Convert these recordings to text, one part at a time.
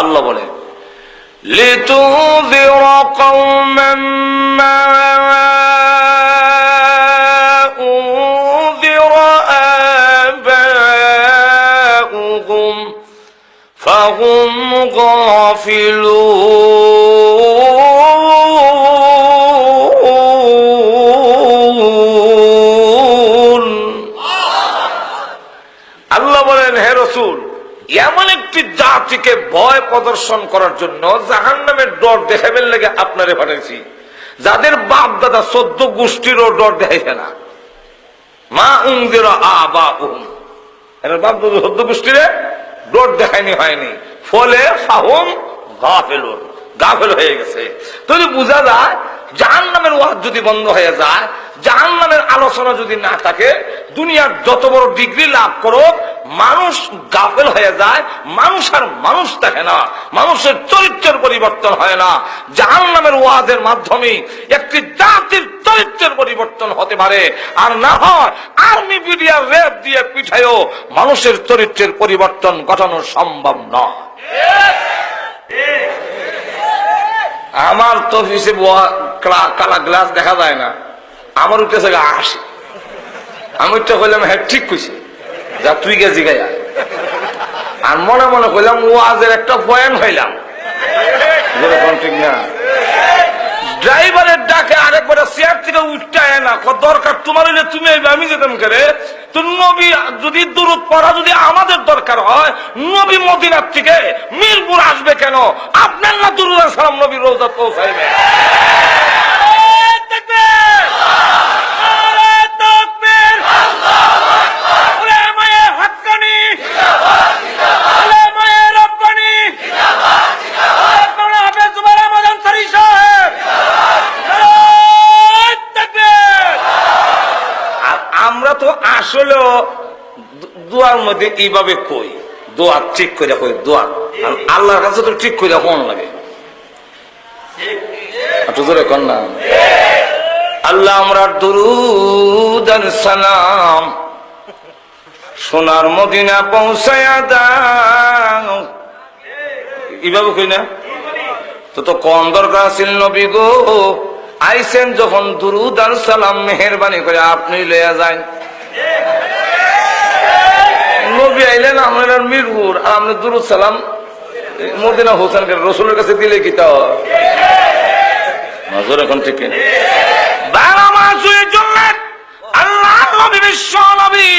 আল্লাহ বলেন لتنذر قوما ما أنذر آباؤهم فهم غافلون জাতিকে ভয় প্রদর্শন করার জন্য জাহান নামের ডর দেখাবেন লেগে আপনারে পাঠাইছি। যাদের বাপ দাদা চোদ্দ গোষ্ঠীরও ডর দেখাইছে না। মা উংদের বাপ দাদা গোষ্ঠীরে ডর দেখায়নি, হয়নি। ফলে ফাহুম গাফেল গাফেল হয়ে গেছে। যদি বোঝা যায় জাহান নামের ওয়াজ যদি বন্ধ হয়ে যায় জাহান নামের আলোচনা যদি না থাকে, দুনিয়ার যত বড় ডিগ্রি লাভ করো মানুষ গাফেল হয়ে যায়, মানুষ আর মানুষ থাকে না, মানুষের চরিত্রের পরিবর্তন হয় না। জাহান নামের ওয়াজের মাধ্যমে একটি জাতির চরিত্রের পরিবর্তন হতে পারে। আর না হয় আর্মি মিডিয়া রেপ দিয়ে পিঠায়ও মানুষের চরিত্রের পরিবর্তন ঘটানো সম্ভব নয়। আমার তো বোয়া- কালা গ্লাস দেখা যায় না। আমার উঠেছে আসে। আমি উঠতে কইলাম হ্যাঁ ঠিক কইছে। যা তুই গেছি গাইয়া আর মনে মনে কইলাম, ও আজের একটা পয়েন্ট হইলাম। ঠিক না। ড্রাইভারের ডাকে আরেকবার চেয়ার থেকে উঠতে না দরকার। তোমার হইলে তুমি আমি যেতাম তো নবী যদি দূরত পড়া যদি আমাদের দরকার হয়, নবী মদিনার থেকে মিরপুর আসবে কেন? আপনার না দুরুদ সালাম নবী রোজা পৌঁছাইবে। আসলেও দোয়ার মধ্যে এইভাবে কই? দোয়া ঠিক করে কই দোয়া আল্লাহর কাছে তো ঠিক করে কোন লাগে? জোরে কর না। আল্লাহ আমরা দুরুদ সালাম, সোনার মদিনা পৌঁছায়া দাও। এইভাবে কই না? তো তো কম দরকার আছিল নবী গো। আইসেন যখন দুরুদ আর সালাম মেহরবানি করে আপনি লইয়া যান। নবী আইলেন আমার মিরপুর। আর আপনি দুরুদ সালাম মদিনা হোসেন রসুলের কাছে দিলে কি তা? নজর এখন ঠিক বারো মাস চললেন। আল্লাহ নবী, বিশ্ব নবী।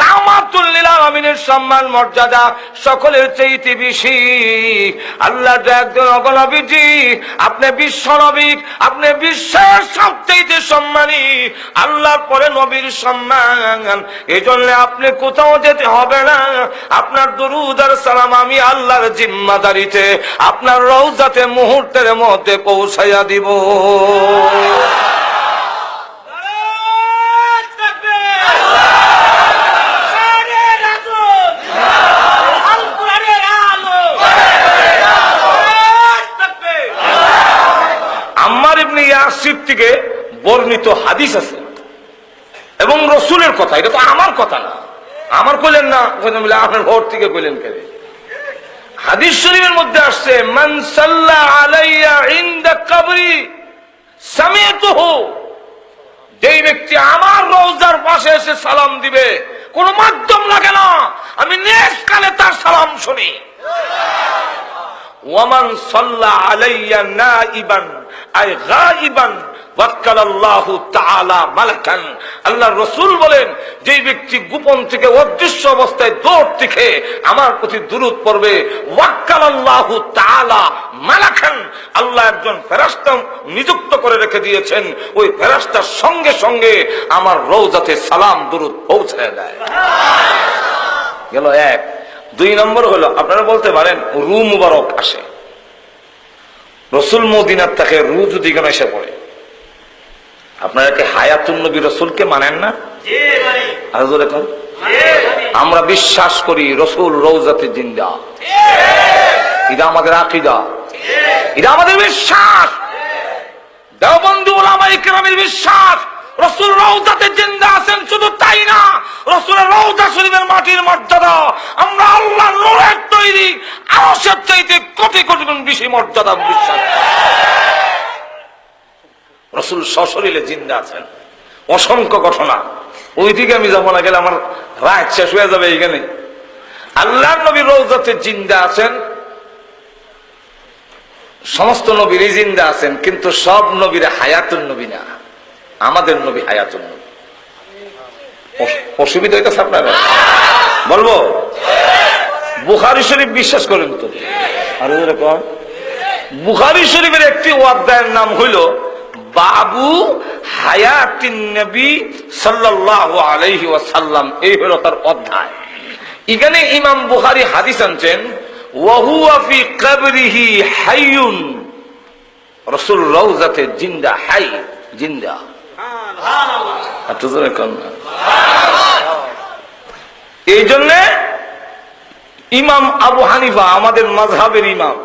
রাহমাতুল্লিল আলমিনের সম্মান, মর্যাদা সকলের চাইতে বেশি। আল্লাহ একজন অগনবীজি আপনি বিশ্ব নবী, আপনি বিশ্বের সবচাইতে সম্মানী। আল্লাহর পরে নবীর সম্মান এই জন্য আপনি কোথাও যেতে হবে না। আপনার দরুদ সালাম আমি আল্লাহর জিম্মাদারিতে, আপনার রৌজাতে মুহূর্তের মধ্যে পৌঁছাইয়া দিব। ইবনে থেকে বর্ণিত হাদিস আছে। এবং রসুলের কথা, এটা তো আমার কথা না। আমার কইলেন না আপনার ভোট থেকে কইলেন কে হাদিস শরীফের মধ্যে আসছে আলাইয়া যেই ব্যক্তি আমার রোজার পাশে এসে সালাম দিবে, কোন মাধ্যম লাগে না। আমি নেক্সট কালে তার সালাম শুনি। ওয়ামান সাল্লা আলাইয়া আই গাইবান ওয়াক্কালাল্লাহু তাআলা মালাকান। আল্লাহ রাসূল বলেন, যেই ব্যক্তি গোপন থেকে অদৃশ্য অবস্থায় দৌড় থেকে আমার প্রতি দুরূদ পড়বে, ওয়াক্কালাল্লাহু তাআলা মালাকান। আল্লাহ একজন ফেরেশতা নিযুক্ত করে রেখে দিয়েছেন, ওই ফেরেশতার সঙ্গে সঙ্গে আমার রওজাতে সালাম দুরূদ পৌঁছায় দেয়। গেল এক। দুই নম্বর হলো আপনারা বলতে পারেন রু মুবারক আসে। রসুল মদিনার তাকে রু যদি কেন এসে পড়ে আপনারা কি হায়াতুল নবী রসুলকে মানেন না? আর আমরা বিশ্বাস করি রসুল রৌজাতে জিন্দা। এটা আমাদের আকিদা। এটা আমাদের বিশ্বাস। দেওবন্ধু ওলামাই কেরামের বিশ্বাস। রসুল জিন্দা আছেন, শুধু তাই না রসুলের শরীফের মাটির মর্যাদা, আমরা আল্লাহ নূরের তৈরি, আরশের চাইতে কোটি কোটি গুণ বেশি মর্যাদা বিশ্বাস রসুল সশরীরে জিন্দা আছেন। অসংখ্য ঘটনা। ওইদিকে আমি যাব না, গেলে আমার রাত শেষ হয়ে যাবে এইখানে। আল্লাহ নবী রৌজাতে জিন্দা আছেন। সমস্ত নবীরই জিন্দা আছেন, কিন্তু সব নবীর হায়াতুল নবী না। আমাদের নবী হায়াতুল নবী। অসুবিধা হইতেছে আপনার? বলব? বুখারি শরীফ বিশ্বাস করেন তো। আরও এরকম বুখারি শরীফের একটি অধ্যায়ের নাম হইল বাবু হায়াতিন নবী সাল্লাল্লাহু আলাইহি ওয়াসাল্লাম। এই হলো তার অধ্যায়। এখানে ইমাম বুখারী হাদিস আনছেন ওয়াহুয়া ফি কবরিহি হাইয়ুন। রাসূল রওজাতে জিন্দা হাই জিন্দা। না। এই জন্যে ইমাম আবু হানিফা আমাদের মাঝহাবের ইমাম।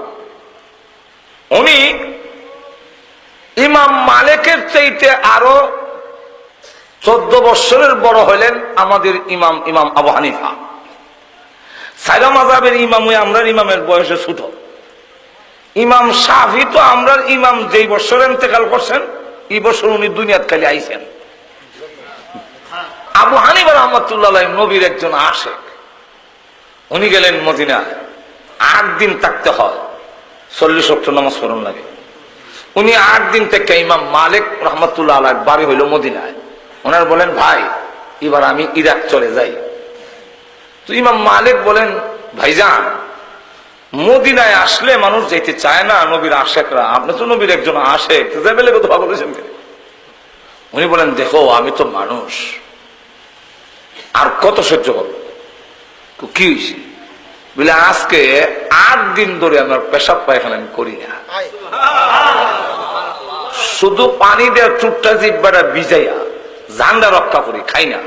উনি ইমাম মালিকের চাইতে আরও চোদ্দ বৎসরের বড় হলেন আমাদের ইমাম ইমাম আবু হানিফা। সাইরা মাজাবের ইমাম আমরার ইমামের বয়সে ছোট। ইমাম সাফি তো আমরার ইমাম যেই বছর ইন্তেকাল করছেন এই বছর উনি দুনিয়াত খালি আইছেন। আবু হানিফা রহমতুল্লাহ নবীর একজন আসে উনি গেলেন মদিনা আট দিন থাকতে হয়। চল্লিশ অক্ট নামাজ পড়ন লাগে। উনি আট দিন থেকে ইমাম মালিক রহমতুল্লাহ আলাহ বাড়ি হইল মদিনায়। ওনার বলেন, ভাই, এবার আমি ইরাক চলে যাই। তো ইমাম মালিক বলেন, ভাইজান মদিনায় আসলে মানুষ যেতে চায় না, নবীর আশেকরা। আপনি তো নবীর একজন আশেক, তো যাবে লেগে বলেছেন উনি বলেন, দেখো, আমি তো মানুষ। আর কত সহ্য করব? কি হয়েছে? বলে, আজকে আট দিন ধরে আমার পেশাব পায়খানা আমি করি না। শুধু পানি দেওয়া চুপটা জিব্বাটা ভিজাইয়া জান্ডা রক্ষা করি, খাই না।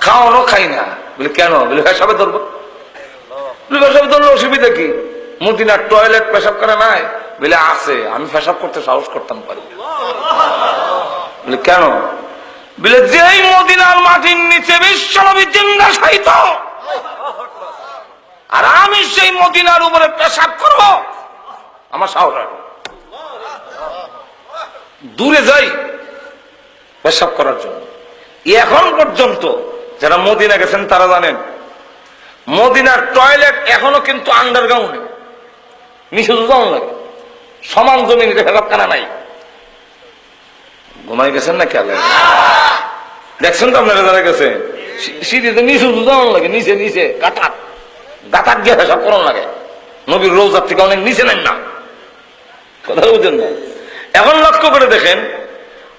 খাওয়ানো খাই না। বলে, কেন? বলে, পেশাবে ধরবো। অসুবিধা কি? মদিনার টয়লেট পেশাব করে নাই? বলে, আছে। আমি পেশাব করতে সাহস করতাম পারি কেন? বলে, যেই মদিনার মাটির নিচে বিশ্বনবী জিন্দা সাহিত আর আমি সেই মদিনার উপরে পেশাব করব। আমার সাহস দূরে যাই পেশাব করার জন্য। এখন পর্যন্ত যারা মদিনা গেছেন, তারা জানেন মদিনার টয়লেট এখনও কিন্তু আন্ডারগ্রাউন্ডে নিচে লাগে। সমান জমিনে কানা নাই। ঘুমাই গেছেন না খেয়াল দেখছেন তো আপনারা যারা গেছেন? সি- সিঁড়িতে লাগে, নিচে নিচে গিয়ে লাগে। নবীর রোজার থেকে অনেক নিচে নেন না। কথা বুঝেন না। এখন লক্ষ্য করে দেখেন,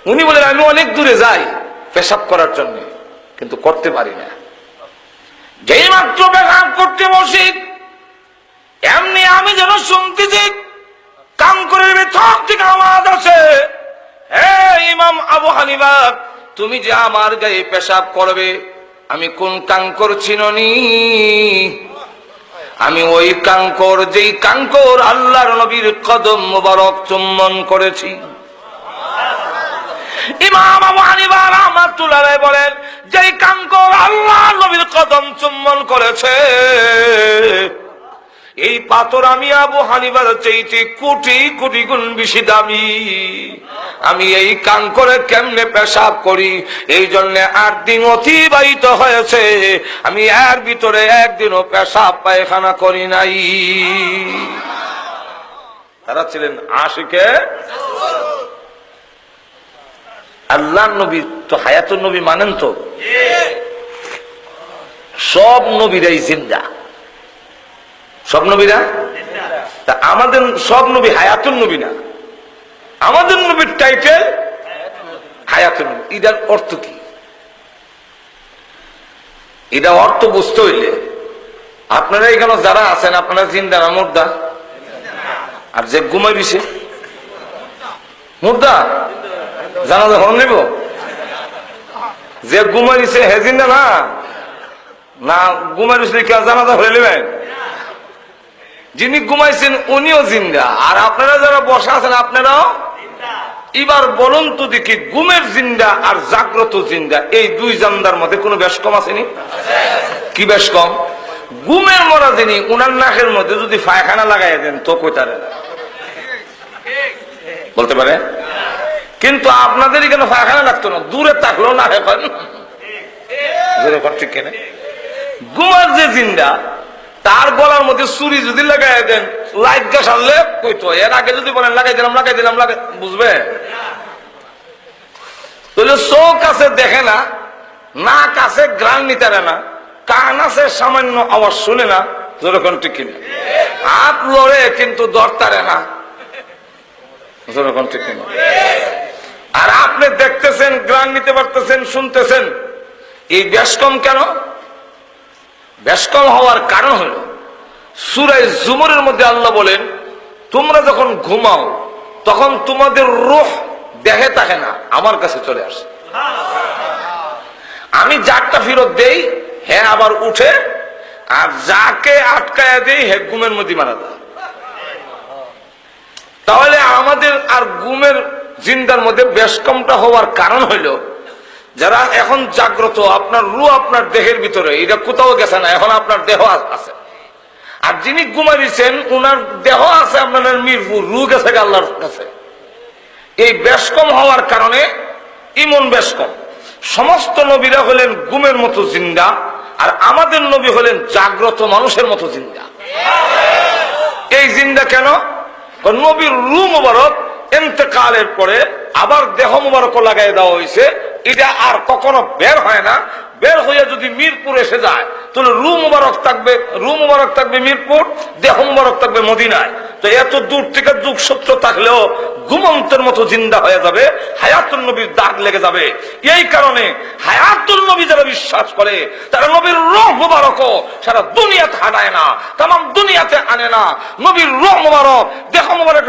উনি বলেন, আমি অনেক দূরে যাই পেশাব করার জন্য, কিন্তু করতে পারি না। যেই মাত্র পেশাব করতে বসি, এমনি আমি যেন শুনতেছি কাম করে ভেতর থেকে আওয়াজ আছে হে ইমাম আবু হানিফা, তুমি যে আমার গায়ে পেশাব করবে, আমি কোন কাঙ্কর চিননি? আমি ওই কাঙ্কর, যেই কাঙ্কর আল্লাহর নবীর কদম মোবারক চুম্বন করেছি। ইমাম আবু হানিফা রাহমাতুল্লাহ বলেন যেই কাঙ্কর আল্লাহ নবীর কদম চুম্বন করেছে, এই পাথর আমি আবু হানিবার চাইতে কোটি কোটি গুণ বেশি দামি। আমি এই কান করে কেমনে পেশাব করি? এই জন্য আট দিন অতিবাহিত হয়েছে। আমি এর ভিতরে একদিনও পেশাব পায়খানা করি নাই। তারা ছিলেন আশিকে আল্লাহ নবী তো হায়াতুল নবী মানেন তো? সব নবীরাই জিন্দা। সব নবীরা? তা আমাদের সব নবী হায়াতুল নবী না। আমাদের নবীর টাইটেল হায়াতুল নবী। এটার অর্থ কি? এটা অর্থ বুঝতে হইলে আপনারা এখানে যারা আছেন, আপনারা জিন্দা না মুর্দা? আর যে ঘুমাই দিছে মুর্দা? জানা যখন নিব? যে ঘুমাই দিছে, হে জিন্দা না? না, ঘুমাই দিছে কে জানাজা হয়ে নেবেন? যিনি ঘুমাইছেন উনিও জিন্দা। আর আপনারা যারা বসা আছেন, আপনারাও? এবার বলুন তো দেখি, ঘুমের জিন্দা আর জাগ্রত জিন্দা, এই দুই জান্দার মধ্যে কোনো বেশ কম আসেনি? কি বেশ কম? গুমের মরা যিনি, উনার নাকের মধ্যে যদি পায়খানা লাগাই দেন, তো না বলতে পারে? কিন্তু আপনাদের এখানে পায়খানা লাগতো না, দূরে থাকল না এখন। ঠিক কেনে গুমার যে জিন্দা, তার গলার মধ্যে চুরি যদি লাগাই দেন, লাইট গাছ কইতো, এর আগে যদি বলেন, লাগাই দিলাম লাগাই দিলাম, লাগাই বুঝবে? চোখ আছে দেখে না, নাক আছে গ্রান নিতে না, কান আছে সামান্য আওয়াজ শুনে না যেরকম ঠিক কিনা হাত লড়ে কিন্তু দরতারে না যেরকম ঠিক কিনা আর আপনি দেখতেছেন গ্রান নিতে পারতেছেন, শুনতেছেন। এই ব্যাসকম কেন? ব্যাসকম হওয়ার কারণ হল সুরাই জুমরের মধ্যে আল্লাহ বলেন, তোমরা যখন ঘুমাও, তখন তোমাদের রোহ দেখে থাকে না, আমার কাছে চলে আসে। আমি যারটা ফেরত দেই হ্যাঁ আবার উঠে, আর যাকে আটকায় দেই, হে ঘুমের মধ্যে মারা যায়। তাহলে আমাদের আর ঘুমের জিন্দার মধ্যে বেশকমটা হওয়ার কারণ হইল, যারা এখন জাগ্রত, আপনার রু আপনার দেহের ভিতরে, এটা কোথাও গেছে না, এখন আপনার দেহ আছে। আর যিনি ঘুমাইছেন, উনার দেহ আছে আপনার মিরপুর রু গেছে আল্লাহর কাছে। এই বেশকম হওয়ার কারণে ইমন বেশকম সমস্ত নবীরা হলেন গুমের মতো জিন্দা, আর আমাদের নবী হলেন জাগ্রত মানুষের মতো জিন্দা। এই জিন্দা কেন? নবীর রু মুবারক এতেকালের পরে আবার দেহ মুবারক লাগাই দেওয়া হয়েছে এটা আর কখনো বের হয় না। বের হয়ে যদি মিরপুর এসে যায়, তাহলে রু মুবারক থাকবে, রু মুবারক থাকবে মিরপুর, দেহ মুবারক থাকবে মদিনায়। তো এত দূর থেকে যুগ সত্য থাকলেও ঘুমন্তের মতো জিন্দা হয়ে যাবে হায়াতুল নবীর দাগ লেগে যাবে। এই কারণে হায়াতুল নবী যারা বিশ্বাস করে, তারা নবীর রোহ মুবারক সারা দুনিয়াতে হাঁটায় না তাম দুনিয়াতে আনে না। নবীর রোহ মুবারক, দেহ মুবারক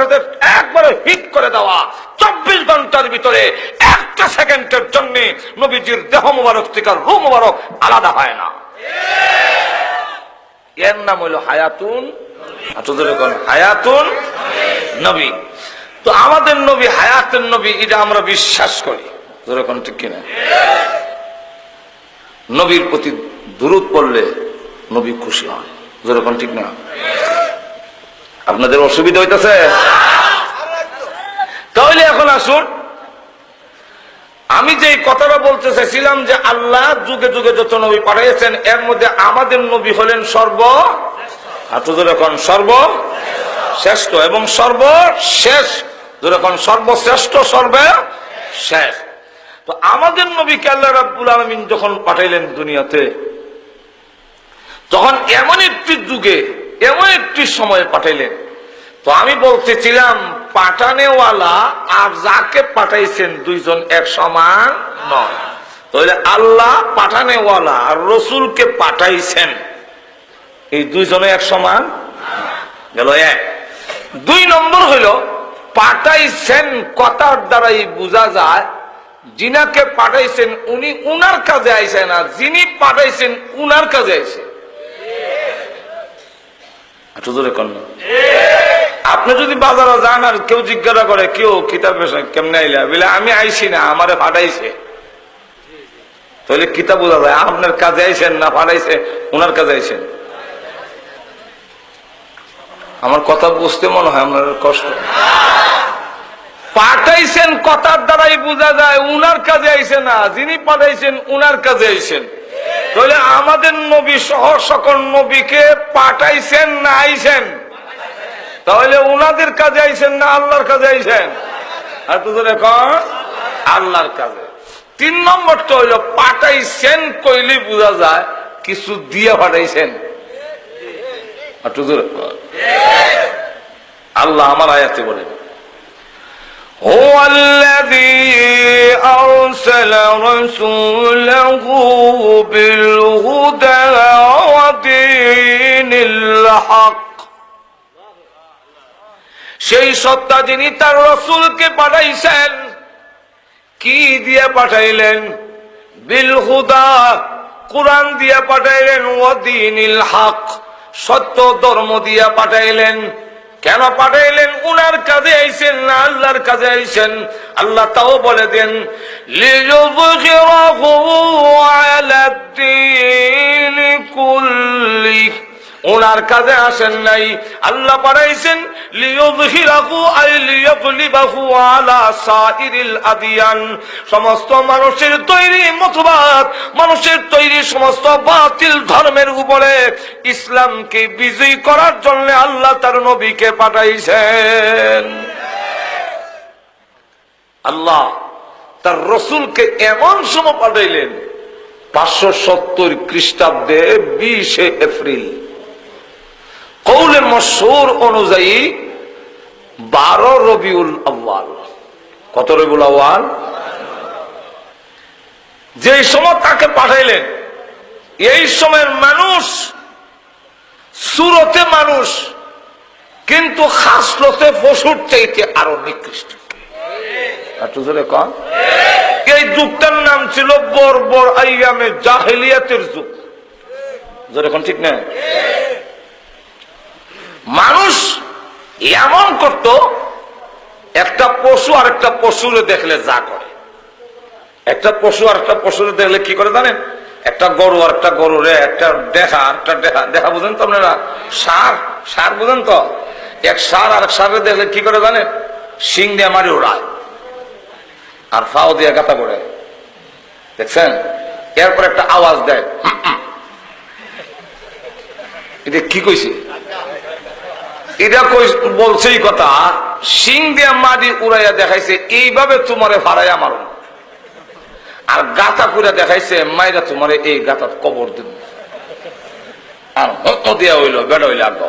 একবারে হিট করে দেওয়া, চব্বিশ ঘণ্টার ভিতরে একটা সেকেন্ডের জন্য নবীজির দেহ মুবারক থেকে রু মুবারক আলাদা হয় না। এর নাম হইল হায়াতুন হায়াতুন নবী। তো আমাদের নবী হায়াতের নবী, এটা আমরা বিশ্বাস করি। ঠিক কিনা? নবীর প্রতি দূরত পড়লে নবী খুশি হয়। যেরকম ঠিক না? আপনাদের অসুবিধা হইতেছে? তাহলে এখন আসুন। আমি যে কথাটা বলতে চাইছিলাম যে আল্লাহ যুগে যুগে যত নবী পাঠিয়েছেন, এর মধ্যে আমাদের নবী হলেন সর্ব এখন সর্ব শ্রেষ্ঠ এবং সর্বশেষ যখন সর্বশ্রেষ্ঠ, সর্বে শেষ। তো আমাদের নবীকে আল্লাহ রাব্বুল আলমিন যখন পাঠাইলেন দুনিয়াতে, তখন এমন একটি যুগে, এমন একটি সময়ে পাঠাইলেন। তো আমি বলতেছিলাম পাঠানেওয়ালা আর যাকে পাঠাইছেন দুইজন এক সমান নয়। তাহলে আল্লাহ পাঠানেওয়ালা আর রসুলকে পাঠাইছেন। এই দুইজনে এক সমান? গেল এক। দুই নম্বর হইল, পাঠাইছেন কথার দ্বারাই বোঝা যায়, যিনাকে পাঠাইছেন উনি উনার কাজে আইসে না, যিনি পাঠাইছেন উনার কাজে আইসে। একটু আপনি যদি বাজারে যান আর কেউ জিজ্ঞাসা করে কেউ কিতাব কেমনে আইলা? বলে, আমি আইসি না, আমারে ফাটাইছে তাহলে কিতাব বোঝা যায়, আপনার কাজে আইসেন না ফাটাইছে ওনার কাজে আইসেন আমার কথা বুঝতে মনে হয় আপনার কষ্ট। পাঠাইছেন কথার দ্বারাই বোঝা যায়, উনার কাজে আইসে না, যিনি পাঠাইছেন, উনার কাজে আইসেন তাহলে আমাদের নবী সহ সকল নবীকে পাঠাইছেন না আইসেন তাহলে উনাদের কাজে আইসেন না আল্লাহর কাজে আইসেন আর তো এখন আল্লাহর কাজে তিন নম্বরটা হইল পাঠাইছেন কইলে বোঝা যায় কিছু দিয়ে পাঠাইছেন আর তো আল্লাহ আমার আয়াতে বলেন هو الذي أرسل رسوله بالهدى ودين الحق সেই সত্তা যিনি তার রসুলকে পাঠাইছেন কি দিয়ে পাঠাইলেন বিল হুদা কোরআন দিয়ে পাঠাইলেন ওদিনিল হক সত্য ধর্ম দিয়া পাঠাইলেন কেন পাঠাইলেন? উনার কাজে আইছেন না, আল্লাহর কাজে আইছেন আল্লাহ তাও বলে দেন লিযুযহিরাহু আলা দ্দীন কুল্লিহি ওনার কাজে আসেন নাই। আল্লাহ পাঠাইছেন আলা সাইরিল আদিয়ান। সমস্ত মানুষের তৈরি মতবাদ, মানুষের তৈরি সমস্ত বাতিল ধর্মের উপরে ইসলামকে বিজয়ী করার জন্য আল্লাহ তার নবীকে পাঠাইছেন। আল্লাহ তার রসুলকে এমন সময় পাঠাইলেন, পাঁচশো সত্তর খ্রিস্টাব্দে বিশে এপ্রিল। কৌলে মশুর অনুযায়ী বারো রবিউল আব্বাল কত রবিউল আব্বাল যে সময় তাকে পাঠাইলেন, এই সময়ের মানুষ, সুরতে মানুষ, কিন্তু খাসলতে পশুর চাইতে আরও নিকৃষ্ট। এই যুগটার নাম ছিল বর্বর আইয়ামে জাহেলিয়াতের যুগ। জোরে কোন, ঠিক না? মানুষ এমন করত, একটা পশু আর একটা পশুরে দেখলে যা করে। একটা পশু আর একটা পশুরে দেখলে কি করে জানেন? একটা গরু আর একটা গরুরে, একটা দেখা একটা দেখা দেখা বুঝেন তো আপনারা? সার সার বুঝেন তো? এক সার আর এক সারে দেখলে কি করে জানেন? শিং দিয়ে মারি ওড়ায় আর ফাও দিয়ে গাতা করে। দেখছেন? এরপর একটা আওয়াজ দেয়। এটা কি কইছে? এটা কই বলছেই কথা? সিং দিয়া মাটি উড়াইয়া দেখাইছে, এইভাবে তোমারে ফাড়াইয়া মারো। আর গাতা করে দেখাইছে, মাইরা তোমারে এই গাতাত কবর দিব। আর হত দিয়া হইল, বেড়া হইল আগ।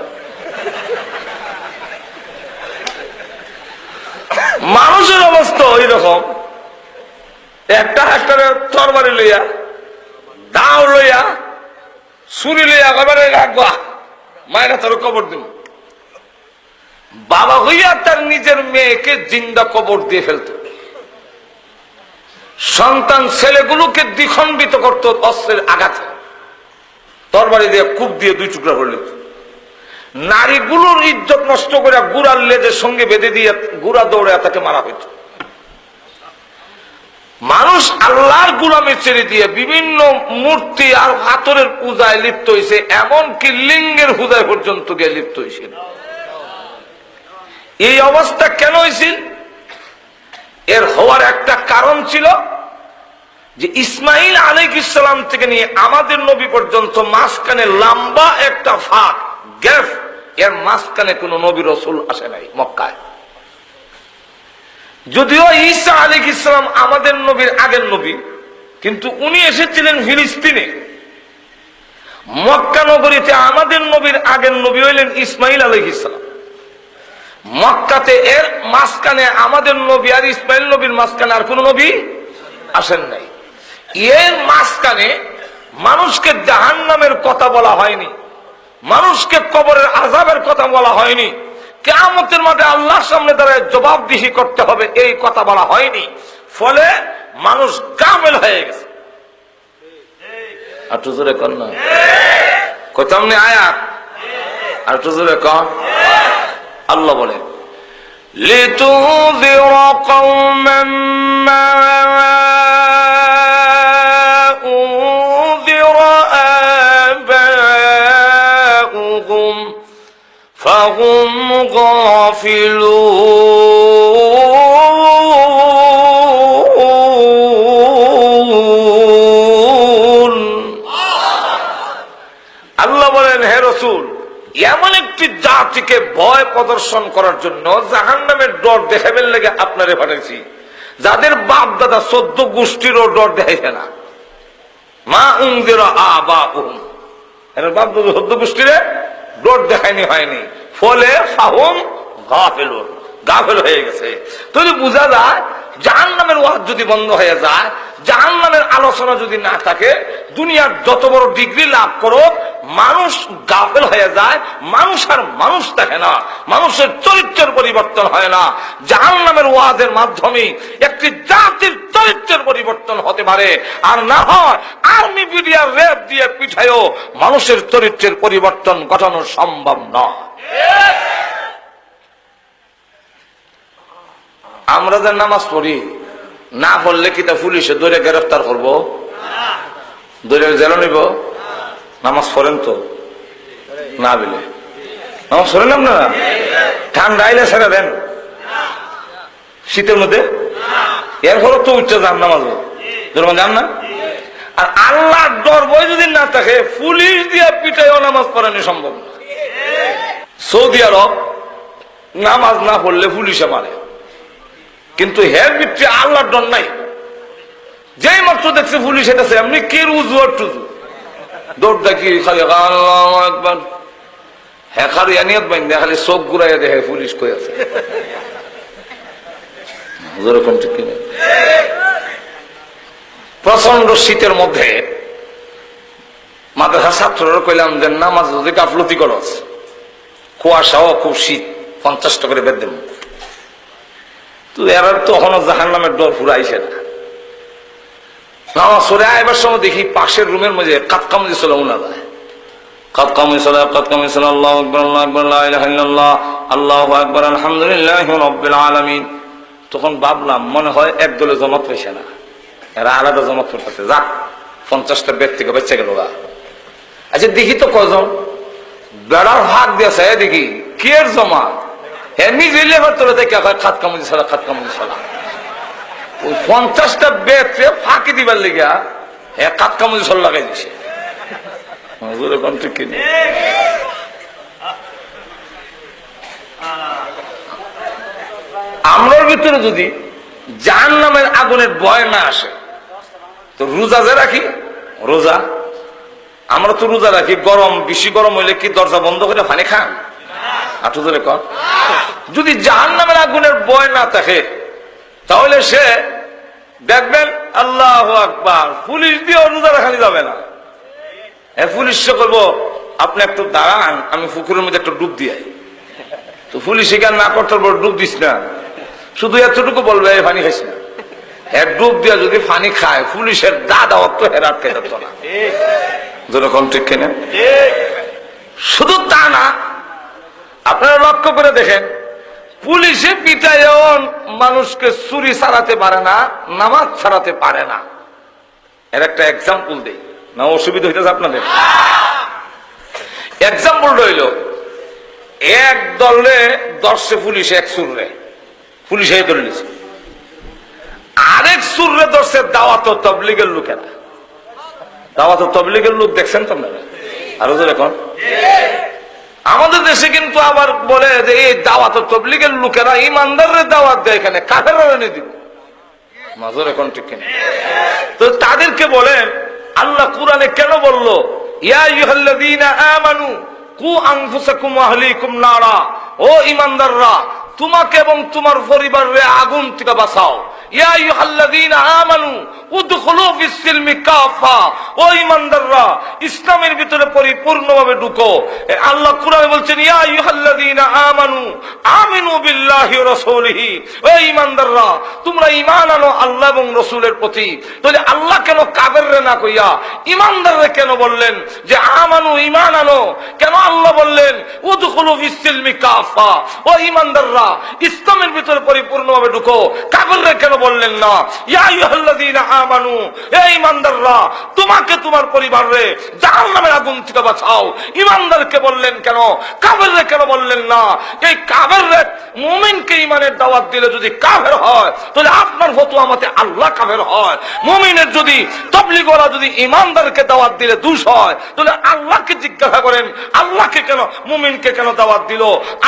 মানুষের অবস্থা ওই রকম একটা একটা তরবারি লইয়া, দাও লইয়া, ছুরি লইয়া একেবারে রাখবা মায়েরা তোর কবর দিব। বাবা হইয়া তার নিজের মেয়েকে জিন্দা কবর দিয়ে ফেলত। সন্তান ছেলেগুলোকে দ্বিখণ্ডিত করত অস্ত্রের আঘাতে। তরবারি দিয়ে কূপ দিয়ে দুই টুকরা করল নারীগুলোর ইজ্জত নষ্ট করে গুড়ার লেজের সঙ্গে বেঁধে দিয়ে গুড়া দৌড়ে তাকে মারা হইত। মানুষ আল্লাহর গুলামে ছেড়ে দিয়ে বিভিন্ন মূর্তি আর হাতরের পূজায় লিপ্ত হয়েছে এমনকি লিঙ্গের হুদায় পর্যন্ত গিয়ে লিপ্ত হয়েছে এই অবস্থা কেন হয়েছিল? এর হওয়ার একটা কারণ ছিল যে ইসমাইল আলিক ইসলাম থেকে নিয়ে আমাদের নবী পর্যন্ত মাঝখানে লম্বা একটা ফাঁক, গ্যাপ, এর মাঝখানে কোন নবী রসুল আসে নাই মক্কায়। যদিও ঈসা আলিক ইসলাম আমাদের নবীর আগের নবী, কিন্তু উনি এসেছিলেন ফিলিস্তিনে। মক্কা নগরীতে আমাদের নবীর আগের নবী হইলেন ইসমাইল আলিক ইসলাম মক্কাতে এর মাঝখানে আমাদের নবী, আর ইসমাইল নবীর মাঝখানে আর কোন নবী আসেন নাই। এর মাঝখানে মানুষকে জাহান নামের কথা বলা হয়নি, মানুষকে কবরের আজাবের কথা বলা হয়নি কেমতের মাঠে আল্লাহর সামনে দাঁড়ায় জবাবদিহি করতে হবে, এই কথা বলা হয়নি। ফলে মানুষ গামেল হয়ে গেছে। আর টুজুরে কন না। আর টুজুরে কন। আল্লাহ বলেন لتنذر قوما ما أنذر آباؤهم فهم غافلون আল্লাহ বলেন হে রসুল এমন একটি জাতিকে ভয় প্রদর্শন করার জন্য জাহান নামের ডর দেখাবেন লেগে আপনারে পাঠাইছি। যাদের বাপ দাদা চোদ্দ গোষ্ঠীরও ডর দেখাইছে না। মা উমদের উম। বাপ দেখায়নি, হয়নি। ফলে ওয়াজ যদি বন্ধ হয়ে যায় জাহান্নামের আলোচনা যদি না থাকে, দুনিয়ার যত বড় ডিগ্রি লাভ করো মানুষ গাফেল হয়ে যায়, মানুষ আর মানুষ দেখে না, মানুষের চরিত্রের পরিবর্তন হয় না। জাহান নামের ওয়াজের মাধ্যমে একটি জাতির চরিত্রের পরিবর্তন হতে পারে। আর না হয় আর্মি মিডিয়ার রেপ দিয়ে পিঠায়ও মানুষের চরিত্রের পরিবর্তন ঘটানো সম্ভব নয়। আমরা যে নামাজ পড়ি না পড়লে কি তা পুলিশে ধরে গ্রেফতার করব? ধরে জেল নিব? নামাজ পড়েন তো? না বিলে। নামাজ পড়েন আপনারা? ঠান্ডা আইলে ছেড়ে দেন। শীতের মধ্যে? এর ফলে তো উচ্চ যান নামাজ। যান না? আর আল্লাহ ডর বই যদি না থাকে, পুলিশ দিয়া পিটাইও নামাজ পড়ানো সম্ভব না। সৌদি আরব নামাজ না পড়লে পুলিশে মারে। কিন্তু হের ভিতরে আল্লাহর ডর নাই। যেই মাত্র দেখছে পুলিশ এটাছে এমনি কে রুজু আর টুজু? দৌড় দেখি, খালি আল্লাহু একবার হ্যাঁ খালি চোখ পুলিশ কই আছে। যেরকম ঠিক কিনা? প্রচণ্ড শীতের মধ্যে মাদ্রাসা ছাত্ররা কইলাম যে, নামাজ যদি গাফলতি করস, কুয়াশাও খুব শীত পঞ্চাশটা করে বেদ দেব তো এরা তো এখনও জাহান নামের ডর ফুরাইছে না। নামাজ সরে আইবার সময় দেখি পাশের রুমের মধ্যে কাতকামজি চলে উনা যায় আল্লাহ আল্লাহ তখন ভাবলাম, মনে হয় এক দলে জমাত হয়েছে না। এরা আলাদা জমাত করতেছে। যাক, পঞ্চাশটা থেকে বেঁচে গেল আচ্ছা দেখি তো কজন বেড়ার ভাগ দিয়েছে দেখি। কে জমা হ্যাঁ নিজে লেবার তোলে দেখে খাত কামুজি সালা খাত কামুজি সালা ওই পঞ্চাশটা বেদে ফাঁকি দিবার লেগে হ্যাঁ কাত কামুজি সল লাগাই দিছে। আমরার ভিতরে যদি জাহান নামের আগুনের ভয় না আসে, তো রোজা যে রাখি? রোজা। আমরা তো রোজা রাখি, গরম, বেশি গরম হইলে কি দরজা বন্ধ করে পানি খান? আটু ধরে কর। যদি জাহান নামের আগুনের বয় না থাকে তাহলে সে দেখবেন আল্লাহ আকবার পুলিশ দিয়ে রোজা রাখানি যাবে না। হ্যাঁ পুলিশ করব আপনি একটু দাঁড়ান আমি পুকুরের মধ্যে একটু ডুব দিয়ে তো পুলিশ এখানে না করতে পারব ডুব দিস না। শুধু এতটুকু বলবে এই পানি খাইস না। এক ডুব দিয়া যদি পানি খায় পুলিশের দাদা অত হেরাত খেতে পারতো না। জনগণ ঠিক কিনা? শুধু তা না আপনারা লক্ষ্য করে দেখেন, পুলিশে পিটাইও মানুষকে চুরি ছাড়াতে পারে না, নামাজ ছাড়াতে পারে না। এর একটা এক্সাম্পল দেই। না, অসুবিধা হইতেছে আপনাদের? এক্সাম্পল রইল, এক দলে দর্শে পুলিশ এক সুররে পুলিশ ধরে নিছে। আরেক সুররে দর্শে দাওয়াত তবলিগের লোকেরা। দাওয়াত তবলিগের লোক দেখছেন তো আপনারা? আরও তো দেখুন আমাদের দেশে কিন্তু আবার বলে যে, এই দাওয়াত তবলিগের লোকেরা ইমানদারের দাওয়াত দেয় এখানে কাফের এনে দিব। মাজর এখন ঠিক তো তাদেরকে বলেন আল্লাহ কোরআনে কেন বলল ও ইমানদাররা তোমাকে এবং তোমার পরিবারের আগুন থেকে বাঁচাও। ইসলামের ভিতরে পরিপূর্ণভাবে ঢুকো। আল্লাহ কোরআনে বলছেন, ইয়া তোমরা ঈমান আনো আল্লাহ এবং রাসূলের প্রতি। তাহলে আল্লাহ কেন কাফেররে না কইয়া ইমানদাররে কেন বললেন যে আমানু, ঈমান আনো? কেন আল্লাহ বললেন, উদখুলু ফিস সিলমি ও ইমানদাররা ইসলামের ভিতরে পরিপূর্ণ পরিপূর্ণভাবে ঢুকো। কাফেররে কেন বললেন, না। আমানু, হে ইমানদাররা তোমাকে তোমার পরিবারে জাহান্নামের আগুন থেকে বাঁচাও। ইমানদারকে বললেন, কেন? কাফেররে কেন বললেন না? এই কাফেররে, মুমিনকে ইমানের দাওয়াত দিলে যদি কাফের হয়, তাহলে আপনার ফতোয়া মতে আল্লাহ কাফের হয়। মুমিনের যদি তবলিগওয়ালা যদি ইমানদারকে দাওয়াত দিলে দুষ হয়, তাহলে আল্লাহকে জিজ্ঞাসা করেন, আল্লাহকে কেন, মুমিনকে কেন দাওয়াত দিল?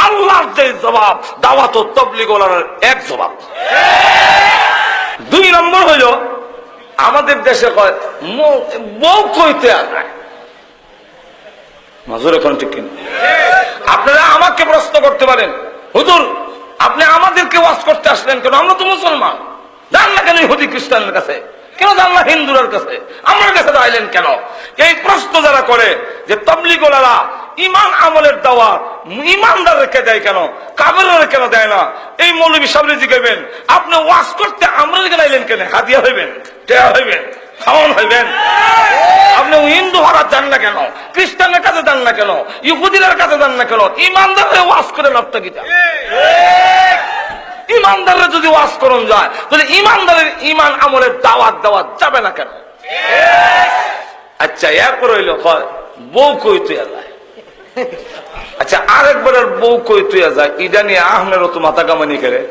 আল্লাহর যে জবাব, দাওয়াত ও তবলিগওয়ালার এক জবাব। দুই নম্বর হইল, আমাদের দেশে আপনারা আমাকে প্রশ্ন করতে পারেন। হুজুর, আপনি আমাদেরকে ওয়াজ করতে আসলেন কেন? আমরা তো মুসলমান। যান না কেন ইহুদি খ্রিস্টানের কাছে? কেন যান না হিন্দুরের কাছে? আমার কাছে আইলেন কেন? এই প্রশ্ন যারা করে যে তবলিগোলারা ইমান আমলের দেওয়া। ইমানদার রেখে দেয় কেন? কাবের কেন দেয় না? এই মৌলবী সামনে জিগাইবেন আপনি ওয়াজ করতে আমরা আইলেন কেন? হাতিয়া হইবেন, টেয়া হইবেন কাছে করে যদি যায় ইমান আমলের দাওয়াত দেওয়া যাবে না কেন? আচ্ছা এরপর হইল বউ কই তুই আচ্ছা আরেকবার আর বউ কই তুই যায়? ইডা নিয়ে আহমেরও তো মাথা কামানি করে।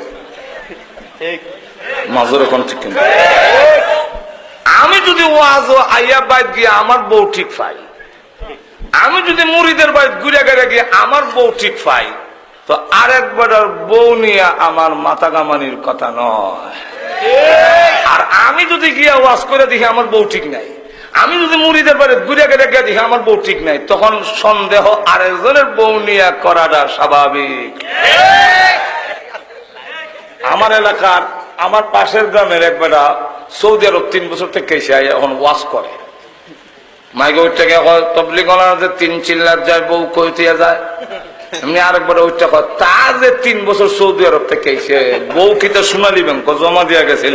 মাজুর এখন ঠিক কিনা? আমি যদি ওয়াজ ও আইয়া বাইত গিয়ে আমার বউ ঠিক পাই। আমি যদি মুড়িদের বাইত ঘুরে গেড়ে গিয়ে আমার বউ ঠিক পাই তো আরেকবার আর বউ নিয়ে আমার মাথা কামানির কথা নয়। আর আমি যদি গিয়া ওয়াজ করে দেখি আমার বউ ঠিক নাই। আমি যদি মুড়িদের বাড়ি ঘুরে গেড়ে গিয়ে আমার বউ ঠিক নাই, তখন সন্দেহ আরেকজনের বউ নিয়ে করাটা স্বাভাবিক। আমার এলাকার, আমার পাশের গ্রামের একবেলা সৌদি আরব তিন বছর থেকে এসে এখন ওয়াশ করে। মাইকে ওইটাকে তবলিগ তিন চিল্লার যায়, বউ কইতে যায়? এমনি আরেকবার ওইটা কয়, তা যে তিন বছর সৌদি আরব থেকে এসে বউ কি তো সোনালী ব্যাংক জমা দিয়া গেছিল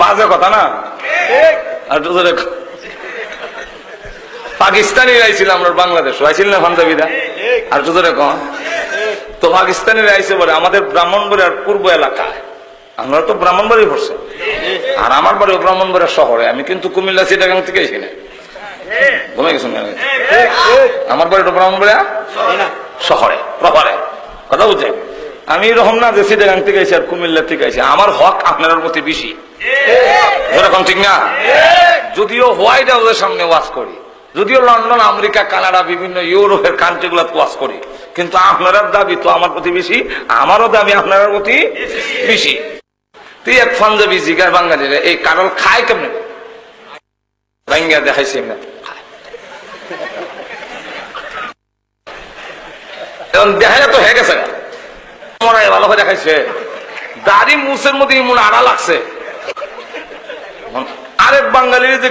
বাজে কথা না? আর পাকিস্তানি আইছিল আমরা বাংলাদেশ আইছিল না পাঞ্জাবিরা? আর তো ধরে কম তো পাকিস্তানের আইসে বলে আমাদের ব্রাহ্মণবাড়িয়ার পূর্ব এলাকায় আমরা তো ব্রাহ্মণবাড়ি পড়ছে। আর আমার বাড়ি ব্রাহ্মণবাড়িয়া শহরে আমি কিন্তু কুমিল্লা সিটাগাং থেকে এসি না ঘুমে গেছেন আমার বাড়ি তো ব্রাহ্মণবাড়িয়া? শহরে প্রপারে কথা বুঝে আমি এরকম না যে সিটাগাং থেকে এসে আর কুমিল্লা থেকে এসে আমার হক আপনার প্রতি বেশি। এরকম ঠিক না? যদিও হোয়াইট হাউসের সামনে ওয়াজ করি যদিও লন্ডন আমেরিকা কানাডা বিভিন্ন ইউরোপের কান্ট্রি গুলো ওয়াজ করি কিন্তু আপনার দাবি তো আমার প্রতি বেশি আমারও দাবি আপনার প্রতি বেশি। তুই এক পাঞ্জাবি জিগার বাঙালিরা এই কারল খায় কেমনে? ভাঙ্গা দেখাইছি না এখন দেখা তো হয়ে গেছে। মনে ভালো করে দেখাইছে। দাড়ি মুসের মধ্যে এমন আড়া লাগছে। আরেক বাঙালির যে